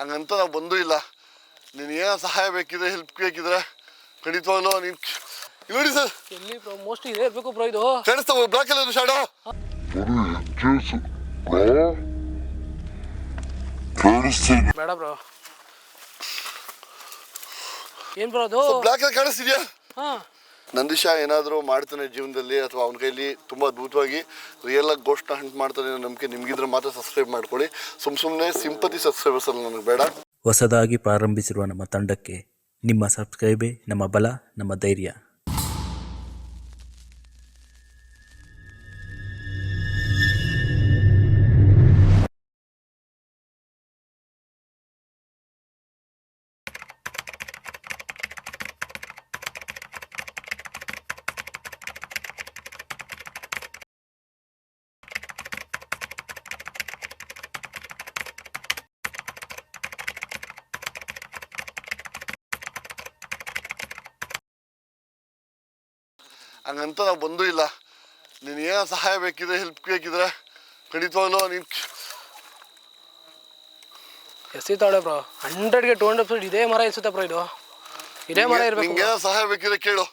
ಹಂಗಂತ ನಾವು ಬಂದೂ ಇಲ್ಲ. ನೀನು ಏನೋ ಸಹಾಯ ಬೇಕಿದ್ರೆ ಹೆಲ್ಪ್ ಬೇಕಿದ್ರೆ ಖಂಡಿತವಾಗ್ಲೂ ನೀನು ನೋಡಿ ಸರ್. ಎಲ್ಲಿ ಬ್ರೋ ಮೋಸ್ಟ್ ಇದೇ ಇರಬೇಕು ಬ್ರೋ ಇದು. ಕಾಣಿಸ್ತಾ ಬ್ಲಾಕ್ ಎಲ್ಲ ಶಾಡೋ ಬೇಡ ಬ್ರೋ ಏನ್ ಬ್ರೋ ಅದು? ಬ್ಲಾಕ್ ಅಲ್ಲಿ ಕಾಣಿಸ್ತಿದ್ಯಾ? ಹಾ. ನಂದೀಶ ಏನಾದರೂ ಮಾಡ್ತಾನೆ ಜೀವನದಲ್ಲಿ ಅಥವಾ ಅವನ ಕೈಲಿ ತುಂಬ ಅದ್ಭುತವಾಗಿ ರಿಯಲ್ ಆಗಿ ಗೋಷ್ಠ ಹಂಟ್ ಮಾಡ್ತಾನೆ ಅನ್ನೋ ನಂಬಿಕೆ ನಿಮಗಿದ್ರೆ ಮಾತ್ರ ಸಬ್ಸ್ಕ್ರೈಬ್ ಮಾಡ್ಕೊಳ್ಳಿ. ಸುಮ್ ಸುಮ್ಮನೆ ಸಿಂಪತಿ ಸಬ್ಸ್ಕ್ರೈಬರ್ಸ್ ಅಲ್ಲ ನನಗೆ ಬೇಡ. ಹೊಸದಾಗಿ ಪ್ರಾರಂಭಿಸಿರುವ ನಮ್ಮ ತಂಡಕ್ಕೆ ನಿಮ್ಮ ಸಬ್ಸ್ಕ್ರೈಬೇ ನಮ್ಮ ಬಲ, ನಮ್ಮ ಧೈರ್ಯ. ಹಂಗಂತ ನಾವು ಬಂದೂ ಇಲ್ಲ. ನೀನು ಏನೋ ಸಹಾಯ ಬೇಕಿದ್ರೆ ಹೆಲ್ಪ್ ಬೇಕಿದ್ರೆ ಖಂಡಿತವಾಗ್ಲೂ ನೀನು ಎಸಿತಾಳೆ ಬ್ರೋ ಹಂಡ್ರೆಡ್ಗೆ ಟೂ ಹಂಡ್ರೆಡ್ ಪರ್ಸೆಂಟ್ ಇದೇ ಮರ ಎಸುತ್ತೆ ಬ್ರೋ ಇದು. ಇದೇ ಮರ ಇರಬೇಕು ನಿಂಗೆ ಸಹಾಯ ಬೇಕಿದ್ರೆ ಕೇಳು.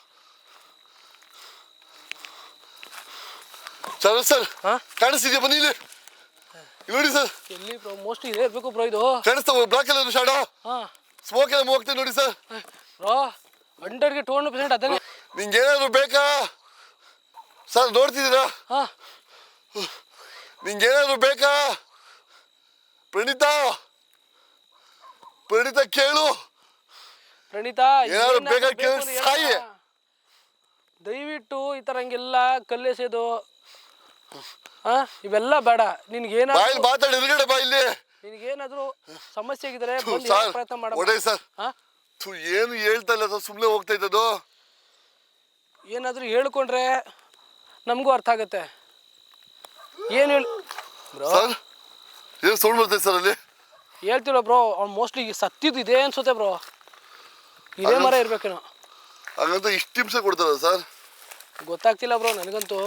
ಸರ್ ಸರ್ ಹಾ? ಕಾಣಿಸ್ತಿದ್ಯಾ ಬನ್ನಿ ಇಲ್ಲಿ? ನೋಡಿ ಸರ್. ಎಲ್ಲಿ ಬ್ರೋ ಮೋಸ್ಟ್ ಇದೇ ಇರಬೇಕು ಬ್ರೋ ಇದು. ಕಾಣಿಸ್ತಾವ ಬ್ಲಾಕ್ ಎಲ್ಲ ಶಾಡೋ ಹಾಂ. ಸ್ಮೋಕ್ ಎಲ್ಲ ಹೋಗ್ತೀನಿ ನೋಡಿ ಸರ್. ಬ್ರೋ ಹಂಡ್ರೆಡ್ಗೆ ಟೂ ಹಂಡ್ರೆಡ್ ಪರ್ಸೆಂಟ್ ಅದನ್ನೇ ನಿಂಗೆ ಏನಾದ್ರು ಬೇಕಾ? ಸರ್ ನೋಡ್ತಿದ್ದೀರಾ? ಹಾ. ನಿಂಗೆ ಏನಾದ್ರು ಬೇಕಾ? ಪ್ರಣೀತಾ? ಪ್ರಣೀತ ಕೇಳು. ಪ್ರಣೀತಾ ಏನಾದ್ರು ಬೇಕಾ ಕೇಳು, ಸಾಯಿ. ದಯವಿಟ್ಟು ಈ ಥರ ಹಂಗೆಲ್ಲ ಕಲ್ಲೆಸೆದು. ಹಾ ಇವೆಲ್ಲ ಬೇಡ. ನಿನ್ಗೇನಾದ್ರು ಬಾಯಲ್ಲಿ ಮಾತಾಡಿ ಎದುರುಗಡೆ ಬಾ ಇಲ್ಲಿ. ನಿನಗೇನಾದ್ರೂ ಸಮಸ್ಯೆ ಆಗಿದ್ರೆ ಬಂದು ಹೇಳಕ್ ಪ್ರಯತ್ನ ಮಾಡ ಒಡೆ ಸರ್. ಹಾ? ಥು, ಏನು ಹೇಳ್ತಾ ಇಲ್ಲ ಸರ್ ಸುಮ್ಮನೆ ಹೋಗ್ತಾ ಇದ್ದದು ಏನಾದ್ರೂ ಹೇಳ್ಕೊಂಡ್ರೆ ನಮಗೂ ಅರ್ಥ ಆಗತ್ತೆ. ಏನು ಹೇಳಿ ಬ್ರೋ. ಸರ್ ಏನು ಸೌಂಡ್ ಬರ್ತೈತೆ ಸರ್ ಅಲ್ಲಿ? ಹೇಳ್ತಿಲ್ಲ ಬ್ರೋ ಅವ್ನು ಮೋಸ್ಟ್ಲಿ ಸತ್ತಿದ್ದು ಇದೇ ಅನ್ಸುತ್ತೆ ಬ್ರೋ. ಇದೇ ಮರ ಇರ್ಬೇಕೇನೋ. ಹಂಗಂತ ಇಷ್ಟು ಹಿಂಸೆ ಕೊಡ್ತಾರ ಸರ್? ಗೊತ್ತಾಗ್ತಿಲ್ಲ ಬ್ರೋ ನನಗಂತೂ.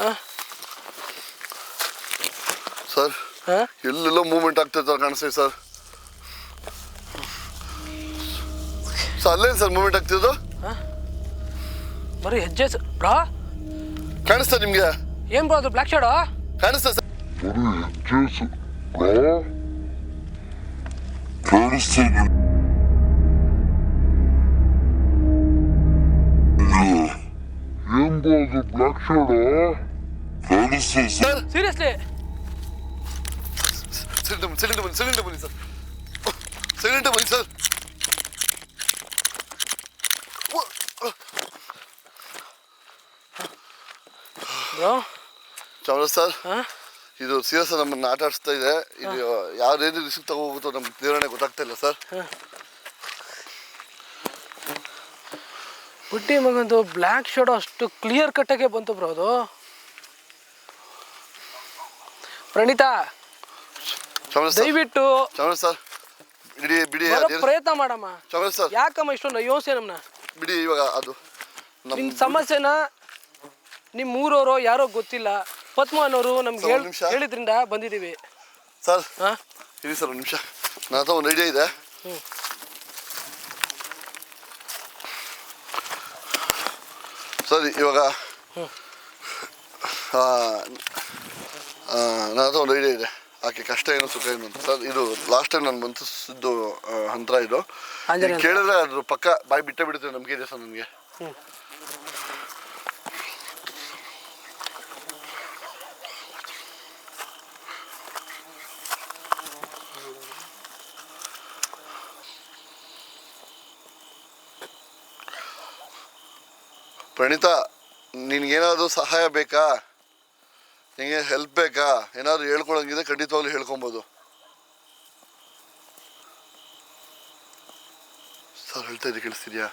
ಹಾಂ? ಸರ್ ಹಾಂ? ಎಲ್ಲೆಲ್ಲ ಮೂವ್ಮೆಂಟ್ ಆಗ್ತೈತೆ ಸರ್ ಕಾಣಿಸ್ತೈತೆ ಸರ್. ಸರ್ ಅಲ್ಲೇನು ಸರ್ ಮೂವ್ಮೆಂಟ್ ಆಗ್ತಿದ್ದು ಬರೀ ಹೆಜ್ಜೆ ಸ- ಬ್ರೋ? ಕಾಣಿಸ್ತಾ ನಿಮಗೆ? ಏನು ಬ್ರೋ ಅದು ಬ್ಲ್ಯಾಕ್ ಶಾಡೋ ಕಾಣಿಸ್ತಾ ಸರ್. ಬರೀ ಹೆಜ್ಜೆ ಬ್ರೋ? ಕೇಳಿಸ್ತೀನಿ ಏನ್ ಅದು ಬ್ಲಾಕ್ ಶಾಡೋ ಕೇಳಿಸ್ತೀನಿ ಸರ್. ಸೀರಿಯಸ್ಲಿ ಸಿಲಿಂಡರ್ ಬನ್ನಿ ಸಿಲಿಂಡರ್ ಬನ್ನಿ ಸಿಲಿಂಡರ್ ಬನ್ನಿ ಸರ್. ಸಿಲಿಂಡರ್ ಬನ್ನಿ ಸರ್. ಬ್ರೋ? ಚಾಮರಾಜ್ ಸರ್ ಇದು ಸೀರಿಯಸ್ ನಮ್ಮನ್ನ ಆಟ ಆಡಿಸ್ತಾ ಇದೆ. ಇದು ಯಾವ್ದೇನು ರಿಸ್ಕ್ ತಗೋಗುತ್ತೋ ನಮ್ಗೆ ನಿರ್ವಹಣೆ ಗೊತ್ತಾಗ್ತಾ ಇಲ್ಲ ಸರ್. ಹುಟ್ಟಿ ಮಗಂದು ಬ್ಲ್ಯಾಕ್ ಶಾಡೋ ಅಷ್ಟು ಕ್ಲಿಯರ್ ಕಟ್ಟಾಗೆ ಬಂತು ಬ್ರೋ ಅದು. ಪ್ರಣೀತಾ ಚಾಮರಾಜ್ ಸರ್ ದಯವಿಟ್ಟು ಚಾಮರಾಜ್ ಸರ್ ಬಿಡಿ ಬಿಡಿ ಬರೋ ಅದೇನು ಪ್ರಯತ್ನ ಮಾಡಮ್ಮ. ಚಾಮರಾಜ್ ಸರ್. ಯಾಕಮ್ಮ ಇಷ್ಟೊಂದು ಯೋಸೆ ನಮ್ಮನ್ನ ಬಿಡಿ ಇವಾಗ ಅದು. ನಮ್ಮ ನಿಮ್ ಸಮಸ್ಯೆನ ನಿಮ್ಮ ಊರವರು ಯಾರೋ ಗೊತ್ತಿಲ್ಲ ಪದ್ಮ ಅನ್ನೋರು ನಮ್ಗೆ ಸರ್, ಒಂದ್ ನಿಮಿಷ. ಹೇಳಿದ್ರಿಂದ ಬಂದಿದ್ದೀವಿ. ಸರ್ ಹಾ? ಇರಿ ಸರ್ ಒಂದು ನಿಮಿಷ. ನನ್ನ ಹತ್ರ ಒಂದು ಐಡಿಯಾ ಇದೆ. ಹ್ಮ್. ಸರ್ ಇವಾಗ ಆ, ಆ, ನನ್ನ ಹತ್ರ ಒಂದು ಐಡಿಯಾ ಇದೆ. ಆಕೆ ಕಷ್ಟ ಏನು ಸುಖ ಏನು ಅಂತ. ಸರ್ ಇದು ಲಾಸ್ಟ್ ಟೈಮ್ ನಾನು ಮಂತ್ರಿಸಿದ್ದು ಹಂತ್ರ ಇದು. ಆಂಜನೇಯ ಇದು ಕೇಳಿದ್ರೆ ಅದ್ರ ಪಕ್ಕ ಬಾಯಿ ಬಿಟ್ಟೆ ಬಿಡುತ್ತೆ ನಮಗೆ ಇದೆ ಸರ್ ನನಗೆ ಪ್ರಣೀತಾ ನಿನಗೇನಾದರೂ ಸಹಾಯ ಬೇಕಾ? ನಿಮಗೆ ಹೆಲ್ಪ್ ಬೇಕಾ? ಏನಾದರೂ ಹೇಳ್ಕೊಳಂಗಿದೆ ಖಂಡಿತವಾಗ್ಲೂ ಹೇಳ್ಕೊಬೋದು. ಸರ್ ಹೇಳ್ತಾ ಇದ್ದೆ ಕೇಳಿಸ್ತಿದ್ಯಾ?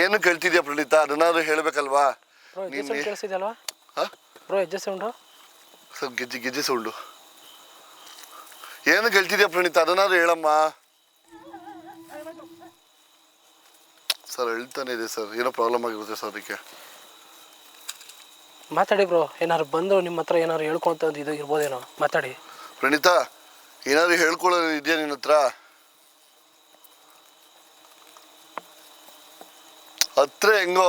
ಏನು ಕೇಳ್ತಿದ್ಯಾ ಪ್ರಣೀತಾ? ಅದನ್ನಾದ್ರೂ ಹೇಳ್ಬೇಕಲ್ವಾ? ಬ್ರೋ ಹೆಜ್ಜೆ ಸೌಂಡು ಗೆಜ್ಜೆ ಗೆಜ್ಜೆ ಸೌಂಡು ಏನು ಕೇಳ್ತಿದ್ಯಾ ಪ್ರಣೀತಾ? ಅದನ್ನಾದ್ರೂ ಹೇಳಮ್ಮ. ಸರ್ ಹೇಳ್ತಾನೆ ಇದೆ ಸರ್. ಏನೋ ಪ್ರಾಬ್ಲಮ್ ಆಗಿರುತ್ತೆ ಸರ್ ಅದಕ್ಕೆ. ಮಾತಾಡಿ ಬ್ರೋ ಏನಾದ್ರು ಬಂದರು ನಿಮ್ಮ ಹತ್ರ ಏನಾದ್ರು ಹೇಳ್ಕೊಂತ ಇದು ಇರ್ಬೋದೇನೋ. ಮಾತಾಡಿ. ಪ್ರಣೀತಾ ಏನಾದ್ರು ಹೇಳ್ಕೊಳ್ಳೋ ಇದೆಯಾ ನಿನ್ನ ಹತ್ರ? ಹತ್ರ ಹೆಂಗೋ?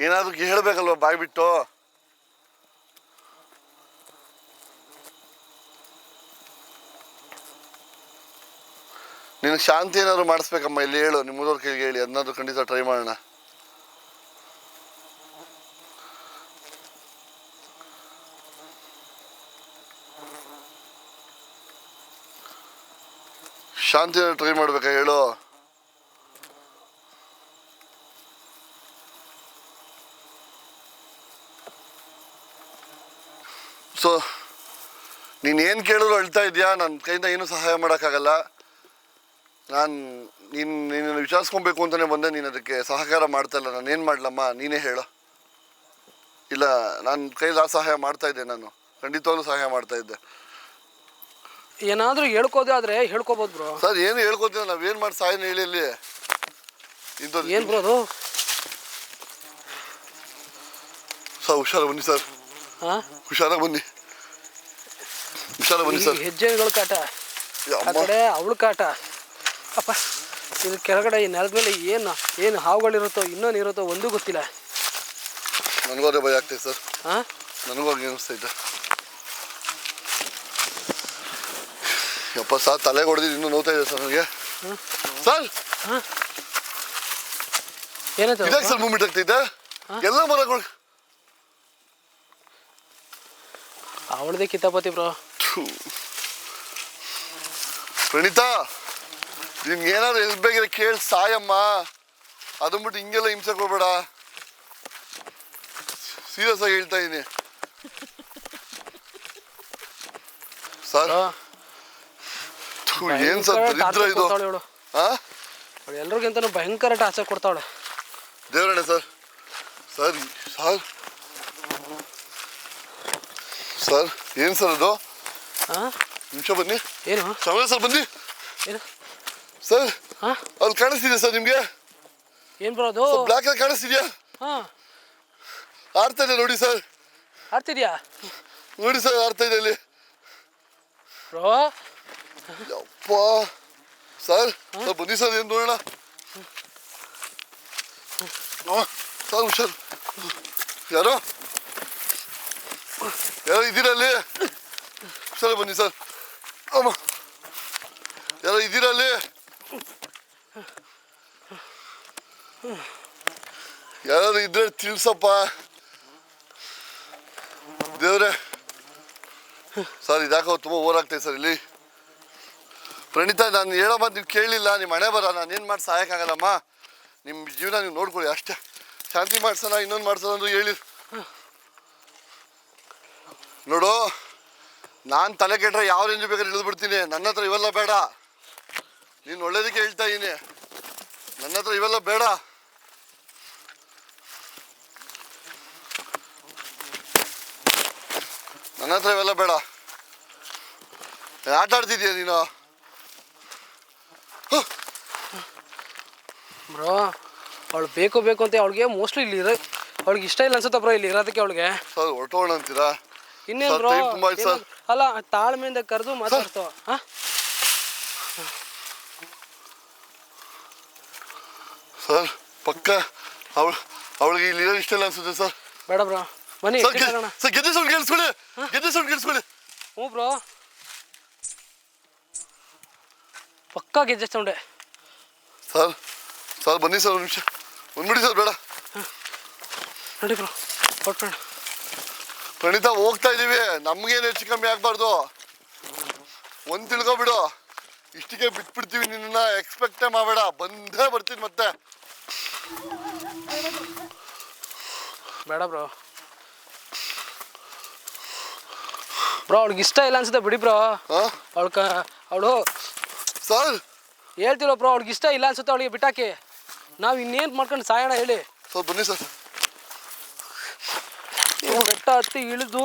ಏನಾದ್ರು ಹೇಳ್ಬೇಕಲ್ವ ಬಾಯ್ ನಿನಗೆ ಶಾಂತಿ ಏನಾದ್ರು ಮಾಡಿಸ್ಬೇಕಮ್ಮ, ಇಲ್ಲಿ ಹೇಳು ನಿಮ್ಮದವ್ರ ಕೈಗೆ ಹೇಳಿ ಅದನ್ನಾದ್ರೂ ಖಂಡಿತ ಟ್ರೈ ಮಾಡೋಣ. ಶಾಂತಿ ಟ್ರೈ ಮಾಡ್ಬೇಕಾ, ಹೇಳು. ಸೊ ನೀನು ಏನು ಕೇಳಿದ್ರು ಅಳ್ತಾ ಇದೆಯಾ? ನನ್ನ ಕೈಯಿಂದ ಏನೂ ಸಹಾಯ ಮಾಡೋಕ್ಕಾಗಲ್ಲ. ನಾನು ನೀನು ನೀನು ವಿಚಾರಿಸ್ಕೊಬೇಕು ಅಂತಲೇ ಬಂದೆ. ನೀನು ಅದಕ್ಕೆ ಸಹಕಾರ ಮಾಡ್ತಾ ಇಲ್ಲ. ನಾನು ಏನು ಮಾಡಲಮ್ಮ? ನೀನೇ ಹೇಳು. ಇಲ್ಲ ನಾನು ಕೈಲಿ ಆ ಸಹಾಯ ಮಾಡ್ತಾ ಇದ್ದೆ ನಾನು. ಖಂಡಿತವಾಗ್ಲೂ ಸಹಾಯ ಮಾಡ್ತಾ ಇದ್ದೆ. ಏನಾದರೂ ಹೇಳ್ಕೋದೇ ಆದರೆ ಹೇಳ್ಕೋಬೋದು ಬ್ರೋ ಸರ್ ಏನು ಹೇಳ್ಕೊತೀವಿ ನಾವೇನು ಮಾಡಿ ಸಹಾಯನ ಹೇಳಿ ಇಲ್ಲಿ. ಇಂಥದ್ದು. ಏನು ಬ್ರೋ ಅದು? ಸರ್ ಹುಷಾರ ಬನ್ನಿ ಸರ್. ಹಾಂ ಹುಷಾರ ಬನ್ನಿ. ಹುಷಾರ ಬನ್ನಿ ಸರ್. ಹೆಜ್ಜೆಗಳ ಕಾಟ. ಕಡೆ ಅವಳ ಕಾಟ. ಅಪ್ಪ ಇಲ್ಲಿ ಕೆಳಗಡೆ ಈ ನೆಲದ ಮೇಲೆ ಏನು ಏನು ಹಾವುಗಳಿರುತ್ತೋ ಇನ್ನೊಂದು ಇರುತ್ತೋ ಒಂದೂ ಗೊತ್ತಿಲ್ಲ. ನನಗೂ ಅದೇ ಭಯ ಆಗ್ತೈತೆ ಸರ್. ಹಾಂ ನನಗೂ ಹಾಗೆ ಅನಿಸ್ತೈತೆ ಯಪ್ಪ ಸರ್ ತಲೆ ಹೊಡೆದಿದ್ದು ಇನ್ನೂ ನೋವ್ತಾ ಇದೆ ಸರ್ ನನಗೆ. ಸರ್! ಏನಾಯ್ತು ಇದಾಗಿ ಸರ್ ಮೂಮೆಂಟ್ ಆಗ್ತೈತೆ ಎಲ್ಲ ಮರಗಳು. ಅವಳದೇ ಕಿತಾಪತಿ ಬ್ರೋ. ಪ್ರಣೀತಾ! ನಿನ್ಗೆ ಏನಾದ್ರು ಎಲ್ಲಿ ಬೇಕಿದ್ರೆ ಕೇಳಿ ಸಾಯಮ್ಮ. ಅದನ್ ಬಿಟ್ಟು ಹಿಂಗೆಲ್ಲ ಹಿಂಸೆ ಕೊಡ್ಬೇಡ. ಸೀರಿಯಸ್ ಆಗಿ ಹೇಳ್ತಾ ಇದೀನಿ. ಸರ್ ಏನ್ ಸರ್ ದರಿದ್ರ ಇದು? ಹಾ ಅವಳು ಎಲ್ರಿಗಿಂತನೂ ಭಯಂಕರ ಟಾರ್ಚರ್ ಕೊಡ್ತಾವಳೆ. ದೇವರಣ್ಣ ಸರ್. Sir sir. ಸರ್ ಏನ್ ಸರ್ ಅದು? ಹಾ ನಿಮಿಷ ಬನ್ನಿ. ಏನು? ಸಮಯ ಸರ್ ಬನ್ನಿ. ಏನು? ಸರ್ ಹಾಂ? ಅಲ್ಲಿ ಕಾಣಿಸ್ತಿದೆ ಸರ್ ನಿಮ್ಗೆ? ಏನು ಬರೋದು? ಬ್ಲಾಕ್ ಆಗಿ ಕಾಣಿಸ್ತಿದ್ಯಾ? ಹಾಂ. ಆಡ್ತಾ ಇದೆ ನೋಡಿ ಸರ್. ಆಡ್ತಿದ್ಯಾ? ನೋಡಿ ಸರ್ ಆಡ್ತಾ ಇದೆ ಅಲ್ಲಿ. ಬ್ರೋ. ಯಪ್ಪ. ಸರ್ ಸರ್ ಬನ್ನಿ ಸರ್ ಏನು ನೋಡೋಣ? ಸರ್ ಹುಷಾರು. ಯಾರೋ? ಯಾರೋ ಇದ್ದೀರಲ್ಲಿ ಸರ್ ಬನ್ನಿ ಸರ್. ಅಮ್ಮ. ಯಾರೋ ಇದ್ದೀರಾ ಯಾರಾದ್ರು ಇದ್ರೆ ತಿಳಿಸಪ್ಪ. ದೇವ್ರೆ. ಸರ್ ಇದಾಕೋ ತುಂಬ ಓವರ್ ಆಗ್ತೈತೆ ಸರ್ ಇಲ್ಲಿ. ಪ್ರಣೀತಾ, ನಾನು ಹೇಳೋ ನೀವು ಕೇಳಲಿಲ್ಲ ನಿಮ್ಮ ಮನೆ ಬರ ನಾನು ಏನು ಮಾಡಿ ಸಹಾಯಕ್ಕಾಗಲ್ಲಮ್ಮ? ನಿಮ್ಮ ಜೀವನ ನೀವು ನೋಡ್ಕೊಳ್ಳಿ, ಅಷ್ಟೇ. ಶಾಂತಿ ಮಾಡ್ಸೋಣ, ಇನ್ನೊಂದು ಮಾಡ್ಸೋಣ ಅಂದ್ರೆ ಹೇಳಿ. ನೋಡು, ನಾನು ತಲೆ ಕೆಟ್ಟರೆ ಯಾವ ರೇಂಜ್ ಬೇಕಾದ್ರೆ ಇಳಿದ್ಬಿಡ್ತೀನಿ. ನನ್ನ ಹತ್ರ ಇವೆಲ್ಲ ಬೇಡ. ನೀನು ಒಳ್ಳೇದಕ್ಕೆ ಹೇಳ್ತಾ ಇದ್ದೀನಿ ನನ್ನ ಹತ್ರ ಇವೆಲ್ಲ ಬೇಡ. ನನ್ನ ಹತ್ರ ಇವೆಲ್ಲ ಬೇಡ. ಆಟ ಆಡ್ತಿದ್ಯಾ ನೀನು? ಬ್ರೋ ಅವಳು ಬೇಕು ಬೇಕು ಅಂತ ಅವಳಿಗೆ ಮೋಸ್ಟ್ಲಿ ಇಲ್ಲಿ ಇರೋ ಅವಳಿಗೆ ಇಷ್ಟ ಇಲ್ಲ ಅನ್ಸುತ್ತೆ ಬ್ರೋ ಇಲ್ಲಿ ಇರೋದಕ್ಕೆ ಅವಳಿಗೆ. ಸರ್ ಹೊರಟೋಣ ಅಂತೀರಾ? ಇನ್ನೇನು ಬ್ರೋ. ಅಲ್ಲ ತಾಳ್ಮೆಯಿಂದ ಕರೆದು ಮಾತಾಡ್ತಾವ ಹಾಂ? ಸರ್ ಪಕ್ಕ ಅವಳು ಅವಳಿಗೆ ಇಲ್ಲಿ ಇರೋ ಇಷ್ಟ ಇಲ್ಲ ಅನ್ಸುತ್ತೆ ಸರ್. ಬೇಡ ಬ್ರೋ. ಬನ್ನಿ ಸರ್ ಟಿಕೆಟ್ ಗೆ- ಸರ್ ಗೆದ್ದೆ ಸೌಂಡ್ ಕೇಳಿಸ್ಕೊಳ್ಳಿ. ಗೆದ್ದೆ ಸೌಂಡ್ ಕೇಳಿಸ್ಕೊಳ್ಳಿ. ಹ್ಞೂ ಬ್ರೋ. ಪಕ್ಕ ಗೆಜ್ಜೆ ಸೌಂಡೆ. ಸರ್ ಸರ್ ಬನ್ನಿ ಸರ್ ಒಂದು ನಿಮಿಷ. ಬಂದ್ಬಿಡಿ ಸರ್ ಬೇಡ. ನೋಡಿ ಬ್ರೋ ಕೊಟ್ಬೇಡ ಪ್ರಣೀತಾ ಹೋಗ್ತಾ ಇದೀವಿ. ನಮ್ಗೇನು ಹೆಚ್ಚು ಕಮ್ಮಿ ಆಗಬಾರ್ದು. ಒಂದು ತಿಳ್ಕೊಬಿಡು. ಇಷ್ಟಿಗೆ ಬಿಟ್ಬಿಡ್ತೀವಿ ನಿನ್ನ ಎಕ್ಸ್ಪೆಕ್ಟೇ ಮಾಡಬೇಡ. ಬಂದೇ ಬರ್ತೀನಿ ಮತ್ತೆ. ಬೇಡ ಬ್ರೋ. ಬ್ರೋ ಅವಳಿಗೆ ಇಷ್ಟ ಇಲ್ಲ ಅನ್ಸುತ್ತೆ ಬಿಡಿ ಬ್ರೋ. ಅವಳು ಅವಳು ಸರ್? ಹೇಳ್ತಿರೋ ಬ್ರೋ ಅವ್ಳಿಗೆ ಇಷ್ಟ ಇಲ್ಲ ಅನ್ಸುತ್ತೆ ಅವಳಿಗೆ ಬಿಟ್ಟಾಕಿ. ನಾವು ಇನ್ನೇನು ಮಾಡ್ಕೊಂಡು ಸಾಯೋಣ ಹೇಳಿ. ಸರ್ ಬನ್ನಿ ಸರ್. ಬೆಟ್ಟ ಹತ್ತಿ ಇಳಿದು.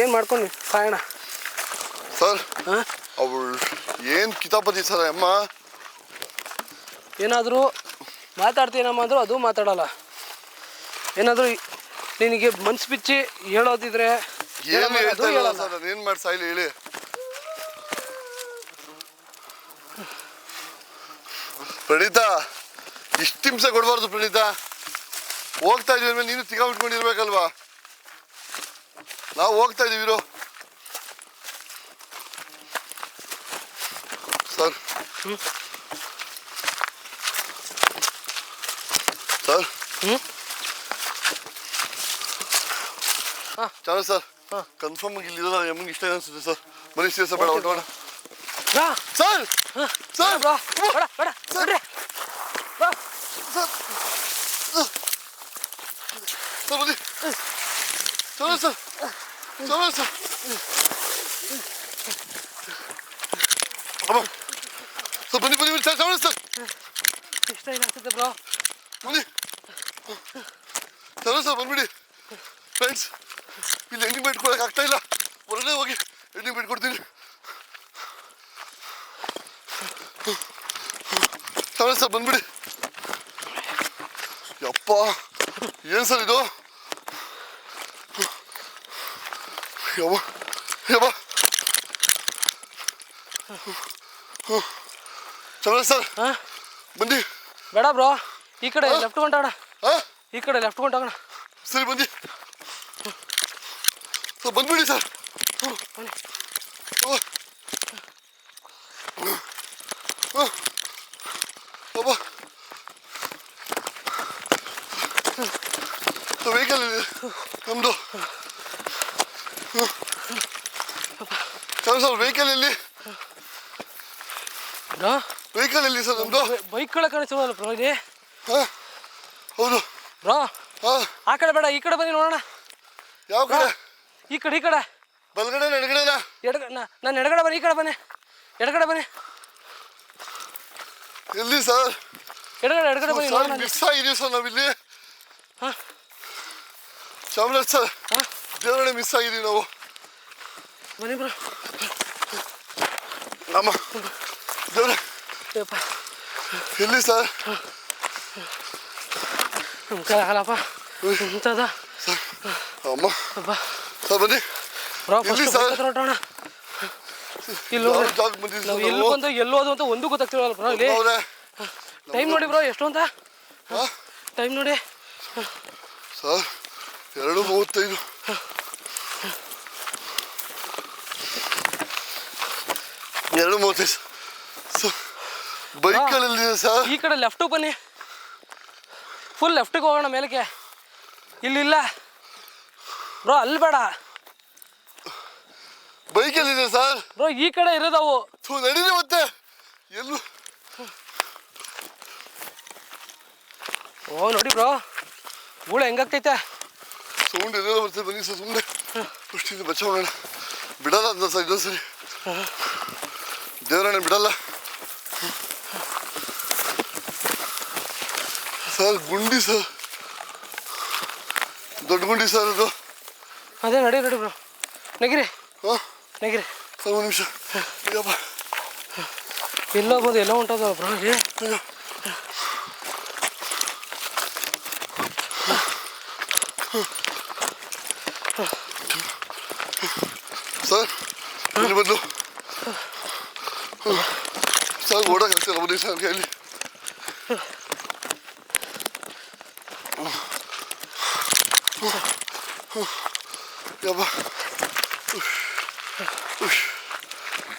ಏನು ಮಾಡ್ಕೊಂಡು ಸಾಯೋಣ. ಸರ್ ಅವಳು ಏನು ಕಿತಾಪತಿ ಸರ್ ಅಮ್ಮ? ಏನಾದರೂ ಮಾತಾಡ್ತೀನಮ್ಮ ಅಂದ್ರು ಅದು ಮಾತಾಡಲ್ಲ. ಏನಾದರೂ ನಿನಗೆ ಮನ್ಸು ಬಿಚ್ಚಿ ಹೇಳೋದಿದ್ರೆ ಏನು ಹೇಳ್ತಾ ಇಲ್ಲ ಸರ್? ನಾನು ಏನು ಮಾಡಿ ಸಾಯ್ಲಿ ಹೇಳಿ. ಪ್ರಣೀತ ಇಷ್ಟು ಹಿಂಸೆ ಕೊಡಬಾರ್ದು ಪ್ರಣೀತ. ಹೋಗ್ತಾ ಇದೀವಿ ನೀನು ತಿಗಾ ನಾವು ಹೋಗ್ತಾ ಇದೀವಿ ಸರ್. ಸರ್. ಚೆನ್ನಾಗಿ ಸರ್ ಹಾ. ಕನ್ಫರ್ಮ್ ಆಗಿ ಇಲ್ಲಿರೋ ಎಮ್ಮಗೆ ಇಷ್ಟ ಅನಿಸುತ್ತೆ ಸರ್. ಬರೀ ಸೀರಿಯಸ್ ಬೇಡ ಹೊರಟೋಣ ಸರ್ ಸರ್. ಸರ್. ಸರ್. ಬನ್ನಿ. ಚೆನ್ನಾಗಿ ಸರ್. ಚೆನ್ನಾಗಿ ಸರ್. ಅಮ್ಮ. ಸರ್ ಬನ್ನಿ ಬನ್ನಿ ಸರ್ ಚೆನ್ನಾಗಿ ಸರ್. ಇಷ್ಟ ಏನಾಗ್ತದೆ ಬ್ರೋ. ಬನ್ನಿ. ಚೆನ್ನಾಗಿ ಸರ್ ಬಂದ್ಬಿಡಿ. ಫ್ರೆಂಡ್ಸ್ ಇಲ್ಲಿ ಎಣ್ಣೆ ಬಿಟ್ಕೊಳಕ್ ಆಗ್ತಾ ಇಲ್ಲ. ಹೊರಗಡೆ ಹೋಗಿ ಎಣ್ಣೆ ಬಿಟ್ಕೊಡ್ತೀನಿ ತಗೊಳ್ಳಿ ಸರ್ ಬಂದ್ಬಿಡಿ. ಯಪ್ಪ ಏನು ಸರ್ ಇದು? ಯವ ಯವ ಚೆನ್ನಾಗಿ ಸರ್ ಬಂದಿ ಬೇಡ ಬ್ರೋ ಈ ಕಡೆ ಲೆಫ್ಟ್ ಕೊಂಡೋಣ ಹಾ? ಈ ಕಡೆ ಲೆಫ್ಟ್ ಕೊಂಡೋಗೋಣ ಸರಿ ಸರ್ ಬಂದ್ಬಿಡಿ ಸರ್. ಅಬ್ಬಾ. ವೆಹಿಕಲ್ ಇದೆ ನಮ್ಮದು ಸರ್ ಸರ್ ವೆಹಿಕಲ್ ಇಲ್ಲಿ ವೆಹಿಕಲ್ ಇಲ್ಲಿ ಸರ್ ನಮ್ಮದು ಬೈಕ್ಗಳ ಕಾಣಿಸೋಲ್ಲ ಬ್ರೋ ಇಲ್ಲಿ ಹಾಂ ಹೌದು ಬ್ರೋ ಹಾಂ ಆ ಕಡೆ ಬೇಡ ಈ ಕಡೆ ಬನ್ನಿ ನೋಡೋಣ ಯಾವ ಕಡೆ ಈ ಕಡೆ ಈ ಕಡೆ. ಬಲಗಡೆ ಎಡಗಡೆನಾ ಎಡಗ ನಾನು ಎಡಗಡೆ ಬನ್ನಿ ಈ ಕಡೆ ಬನ್ನಿ. ಎಡಗಡೆ ಬನ್ನಿ. ಎಲ್ಲಿ ಸರ್? ಎಡಗಡೆ ಎಡಗಡೆ ಬನ್ನಿ ಸರ್ ಮಿಕ್ಸ್ ಮಿಸ್ ಆಗಿದೀವಿ ಸರ್ ನಾವಿಲ್ಲಿ. ಹಾಂ. ಚಾಮರಾಜ್ ಸರ್ ಹಾಂ. ದೇವರೇ ಮಿಸ್ ಆಗಿದೀವಿ ನಾವು. ಬನ್ನಿ ಬ್ರೋ. ಅಮ್ಮ ದೇವ್ರೆ. ಎಲ್ಲಿ ಸರ್? ನಮ್ಮ ಕೈ ಆಗಲ್ಲಪ್ಪ ಅಮ್ಮ. ಅಪ್ಪ ಸರ್ ಬನ್ನಿ ಎಲ್ಲಿ? ಬಂದು ಎಲ್ಲೋದು ಅಂತ ಒಂದು ಗೊತ್ತಾಗ್ತಿರಲ್ಲ ಬ್ರೋ ಇಲ್ಲಿ. ಟೈಮ್ ನೋಡಿ ಬ್ರೋ ಎಷ್ಟು ಅಂತ. ಟೈಮ್ ನೋಡಿ. ಸರ್ ಎರಡು ಮೂವತ್ತೈದು. ಎರಡು ಮೂವತ್ತೈದು. ಬೈಕಲ್ಲಿ ಸರ್ ಈ ಕಡೆ ಲೆಫ್ಟ್ ಬನ್ನಿ. ಫುಲ್ ಲೆಫ್ಟಿಗೆ ಹೋಗೋಣ ಮೇಲಕ್ಕೆ. ಇಲ್ಲಿಲ್ಲ. ಬ್ರೋ ಅಲ್ಲಿ ಬೇಡ. ಬೈಕಲ್ಲಿದೆ ಸರ್. ಬ್ರೋ ಈ ಕಡೆ ಇರೋದವು. ಥೂ ನಡೀರಿ ಮತ್ತೆ. ಎಲ್ಲೂ. ಓ ನೋಡಿ ಬ್ರೋ ಮೂಳೆ ಹೆಂಗಾಗ್ತೈತೆ? ಸೌಂಡ್ ಎಲ್ಲ ಬರ್ತದೆ ಬನ್ನಿ ಸರ್ ಸುಮ್ಮನೆ ಅಷ್ಟಿಂದ ಬಚಾವೋಣ ಬಿಡಲ್ಲ ಅಂತ ಸರ್ ಇದೊಂದು ಸರಿ ದೇವರಣ್ಣ ಬಿಡಲ್ಲ. ಸರ್ ಗುಂಡಿ ಸರ್. ದೊಡ್ಡ ಗುಂಡಿ ಸರ್ ಅದು. ಅದೇ ನಡಿ ನಡಿ ಬ್ರೋ ನೆಗಿರಿ ಹಾಂ ನೆಗಿರಿ ಸರ್ ಒಂದು ನಿಮಿಷ ಅಯ್ಯಪ್ಪ ಎಲ್ಲೋ ಬಂದು ಎಲ್ಲೋ ಹೊಂಟದ ಬ್ರೋ ಇಲ್ಲಿ ಅಯ್ಯೋ ಸರ್ ಇಲ್ಲಿ ಬಂದು ಸರ್ ಓಡೋಕ್ಕಾಗ್ತಿಲ್ಲ ಬನ್ನಿ ಸರ್ ಕೈಯಲ್ಲಿ 까봐.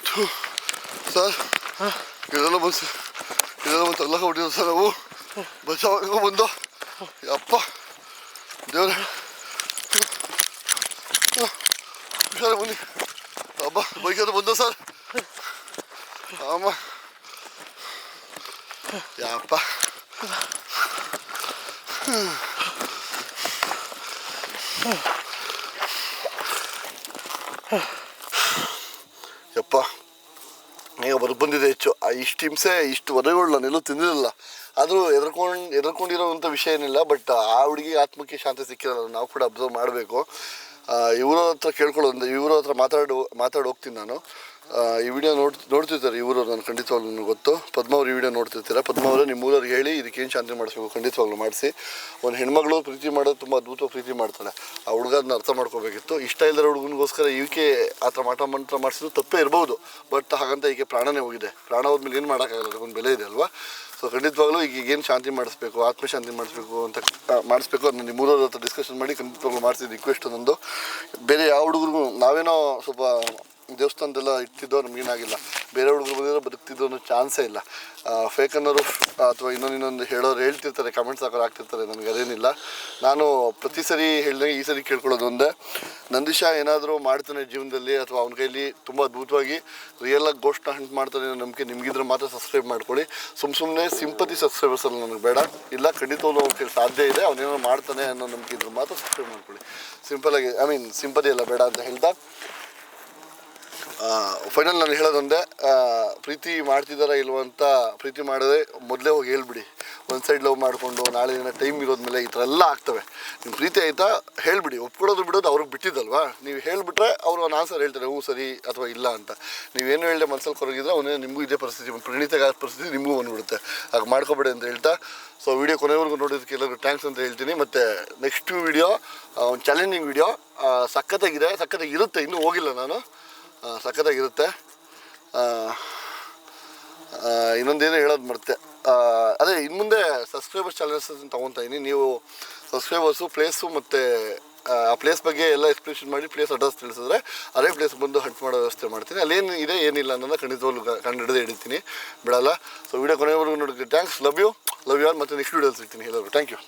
둘셋 기다려보세 기다려보세 올라가 우리도 살아고 맞아 이거 본다. 아빠. 내가 사람은 아빠 머리카락 본다 살. 아마. 야 아빠. Oh. ಯಪ್ಪ, ಈಗ ಬರ್ ಬಂದಿದೆ ಹೆಚ್ಚು. ಇಷ್ಟು ಹಿಂಸೆ, ಇಷ್ಟು ವಧೆಗಳು ನಾನು ಎಲ್ಲೂ ತಿಂದಿರಲಿಲ್ಲ. ಆದರೂ ಎದ್ರಕೊಂಡು ಎದ್ರಕೊಂಡಿರೋವಂಥ ವಿಷಯ ಏನಿಲ್ಲ ಬಟ್ ಆ ಹುಡುಗಿ ಆತ್ಮಕ್ಕೆ ಶಾಂತಿ ಸಿಕ್ಕಿರಲ್ಲ, ನಾವು ಕೂಡ ಅಬ್ಸರ್ವ್ ಮಾಡಬೇಕು. ಇವರ ಹತ್ರ ಕೇಳ್ಕೊಳ್ಳೋದು, ಇವರ ಹತ್ರ ಮಾತಾಡು ಮಾತಾಡಿ ಹೋಗ್ತೀನಿ ನಾನು. ಈ ವಿಡಿಯೋ ನೋಡ್ ನೋಡ್ತಿರ್ತಾರೆ ಇವರು ನಾನು ಖಂಡಿತವಾಗ್ಲೂ ನನಗೆ ಗೊತ್ತು. ಪದ್ಮ ಅವ್ರು ಈ ವಿಡಿಯೋ ನೋಡ್ತಿರ್ತೀರ? ಪದ್ಮ ಅವರು ನಿಮ್ಮ ಊರವ್ರಿಗೆ ಹೇಳಿ ಇದಕ್ಕೆ ಏನು ಶಾಂತಿ ಮಾಡಿಸ್ಬೇಕು? ಖಂಡಿತವಾಗ್ಲೂ ಮಾಡಿಸಿ. ಒಂದು ಹೆಣ್ಮಗಳು ಪ್ರೀತಿ ಮಾಡೋದು ತುಂಬ ಅದ್ಭುತವಾಗಿ ಪ್ರೀತಿ ಮಾಡ್ತಾಳೆ. ಆ ಹುಡುಗ ಅದನ್ನ ಅರ್ಥ ಮಾಡ್ಕೋಬೇಕಿತ್ತು. ಇಷ್ಟ ಇಲ್ಲದ ಹುಡುಗನಿಗೋಸ್ಕರ ಈಕೆ ಆ ಥರ ಮಾಟ ಮಂತ್ರ ಮಾಡಿಸಿದ್ರು, ತಪ್ಪೇ ಇರ್ಬೋದು. ಬಟ್ ಹಾಗಂತ ಈಗ ಪ್ರಾಣನೇ ಹೋಗಿದೆ. ಪ್ರಾಣ ಹೋದ್ಮೇಲೆ ಏನು ಮಾಡೋಕ್ಕಾಗಲ್ಲ, ಅದಕ್ಕೊಂದು ಬೆಲೆ ಇದೆ ಅಲ್ವಾ? ಸೊ ಖಂಡಿತವಾಗ್ಲೂ ಈಗ ಏನು ಶಾಂತಿ ಮಾಡಿಸ್ಬೇಕು, ಆತ್ಮಶಾಂತಿ ಮಾಡಿಸ್ಬೇಕು ಅಂತ ಮಾಡಿಸ್ಬೇಕು ಅದನ್ನ ನಿಮ್ಮೂರವ್ರ ಹತ್ರ ಡಿಸ್ಕಷನ್ ಮಾಡಿ ಖಂಡಿತವಾಗ್ಲೂ ಮಾಡಿಸಿದ ರಿಕ್ವೆಸ್ಟ್ ನಂದು. ಬೇರೆ ಯಾವ ಹುಡುಗರಿಗೂ ನಾವೇನೋ ಸ್ವಲ್ಪ ದೇವಸ್ಥಾನದೆಲ್ಲ ಇಟ್ಟಿದ್ದೋ ನಮಗೇನಾಗಿಲ್ಲ ಬೇರೆ ಹುಡುಗರು ಬಂದಿರೋ ಬದುಕ್ತಿದ್ದೋ ಅನ್ನೋ ಚಾನ್ಸೇ ಇಲ್ಲ. ಫೇಕ್ ಅನ್ನೋರು ಅಥವಾ ಇನ್ನೊಂದು ಇನ್ನೊಂದು ಹೇಳೋರು ಹೇಳ್ತಿರ್ತಾರೆ ಕಮೆಂಟ್ಸ್ ಹಾಕೋರು ಆಗ್ತಿರ್ತಾರೆ ನನಗೆ ಅದೇನಿಲ್ಲ. ನಾನು ಪ್ರತಿ ಸರಿ ಹೇಳಿದಾಗ ಈ ಸರಿ ಕೇಳ್ಕೊಳ್ಳೋದು ಒಂದೇ. ನಂದೀಶ ಏನಾದರೂ ಮಾಡ್ತಾನೆ ಜೀವನದಲ್ಲಿ ಅಥವಾ ಅವನ ಕೈಲಿ ತುಂಬ ಅದ್ಭುತವಾಗಿ ರಿಯಲಾಗಿ ಗೋಷ್ಠ ಹಂಟ್ ಮಾಡ್ತಾನೆ ಅನ್ನೋ ನಂಬಿಕೆ ನಿಮಗಿದ್ರೆ ಮಾತ್ರ ಸಬ್ಸ್ಕ್ರೈಬ್ ಮಾಡ್ಕೊಳ್ಳಿ. ಸುಮ್ ಸುಮ್ಮನೆ ಸಿಂಪತಿ ಸಬ್ಸ್ಕ್ರೈಬರ್ಸ್ ಅಲ್ಲ ನನಗೆ ಬೇಡ. ಇಲ್ಲ ಖಂಡಿತವಾಗ್ಲೂ ಅವ್ನ ಸಾಧ್ಯ ಇದೆ ಅವನೇನೋ ಮಾಡ್ತಾನೆ ಅನ್ನೋ ನಂಬಿಕೆ ಇದ್ರೆ ಮಾತ್ರ ಸಬ್ಸ್ಕ್ರೈಬ್ ಮಾಡ್ಕೊಳ್ಳಿ. ಸಿಂಪಲಾಗಿ ಐ ಮೀನ್ ಸಿಂಪತಿ ಎಲ್ಲ ಬೇಡ ಅಂತ ಹೇಳ್ತಾ ಫೈನಲ್ ನಾನು ಹೇಳೋದೊಂದೇ ಪ್ರೀತಿ ಮಾಡ್ತಿದ್ದಾರಾ ಇಲ್ವ ಅಂತ ಪ್ರೀತಿ ಮಾಡಿದ್ರೆ ಮೊದಲೇ ಹೋಗಿ ಹೇಳ್ಬಿಡಿ. ಒಂದು ಸೈಡ್ ಲವ್ ಮಾಡಿಕೊಂಡು, ನಾಳೆ ದಿನ ಟೈಮ್ ಇರೋದ್ಮೇಲೆ ಈ ಥರ ಎಲ್ಲ ಆಗ್ತವೆ. ನಿಮ್ಮ ಪ್ರೀತಿ ಆಯಿತಾ ಹೇಳ್ಬಿಡಿ. ಒಪ್ಕೊಳ್ಳೋದು ಬಿಡೋದು ಅವ್ರಿಗೆ ಬಿಟ್ಟಿದ್ದಲ್ವಾ? ನೀವು ಹೇಳಿಬಿಟ್ರೆ ಅವರು ಒಂದು ಆನ್ಸರ್ ಹೇಳ್ತಾರೆ, ಹ್ಞೂ ಸರಿ ಅಥವಾ ಇಲ್ಲ ಅಂತ. ನೀವೇನು ಹೇಳಿದೆ ಮನಸ್ಸಲ್ಲಿ ಕೊರಗಿದ್ರೆ ಅವನೇ ನಿಮಗೂ ಇದೇ ಪರಿಸ್ಥಿತಿ ಪ್ರಣೀತಾಗ ಪರಿಸ್ಥಿತಿ ನಿಮಗೂ ಬಂದುಬಿಡುತ್ತೆ. ಹಾಗೆ ಮಾಡ್ಕೊಬೇಡಿ ಅಂತ ಹೇಳ್ತಾ. ಸೊ ವಿಡಿಯೋ ಕೊನೆವರೆಗೂ ನೋಡೋದಕ್ಕೆ ಎಲ್ಲರಿಗೂ ಥ್ಯಾಂಕ್ಸ್ ಅಂತ ಹೇಳ್ತೀನಿ. ಮತ್ತು ನೆಕ್ಸ್ಟ್ ವಿಡಿಯೋ ಒಂದು ಚಾಲೆಂಜಿಂಗ್ ವಿಡಿಯೋ ಸಕ್ಕತ್ತಾಗಿ ಇರುತ್ತೆ, ಇನ್ನೂ ಹೋಗಿಲ್ಲ ನಾನು. ಸಖತ್ತಾಗಿರುತ್ತೆ. ಇನ್ನೊಂದೇನು ಹೇಳೋದು ಮರ್ತೆ. ಅದೇ ಇನ್ನು ಮುಂದೆ ಸಬ್ಸ್ಕ್ರೈಬರ್ಸ್ ಚಾಲೆಂಜಸ್ ತೊಗೊತಾ ಇದ್ದೀನಿ ನೀವು ಸಬ್ಸ್ಕ್ರೈಬರ್ಸು ಪ್ಲೇಸು ಮತ್ತು, ಆ ಪ್ಲೇಸ್ ಬಗ್ಗೆ ಎಲ್ಲ ಎಕ್ಸ್ಪ್ಲೇಷನ್ ಮಾಡಿ ಪ್ಲೇಸ್ ಅಡ್ರೆಸ್ ತಿಳಿಸಿದ್ರೆ ಅದೇ ಪ್ಲೇಸ್ ಬಂದು ಹಂಟ್ ಮಾಡೋ ವ್ಯವಸ್ಥೆ ಮಾಡ್ತೀನಿ. ಅಲ್ಲೇನು ಇದೆ, ಏನಿಲ್ಲ ಅನ್ನೋದು ಖಂಡಿತವಾಗ್ಲೂ ಕಂಡು ಹಿಡಿದೇ ಹಿಡಿತೀನಿ ಬಿಡಲ್ಲ. ಸೊ ವೀಡಿಯೋ ಕೊನೆವರೆಗೂ ನೋಡಿ thanks love you love you all ಮತ್ತು ನೆಕ್ಸ್ಟ್ ವಿಡಿಯೋ ಸಿಗ್ತೀನಿ. ಹೇಳೋರು ಥ್ಯಾಂಕ್ ಯು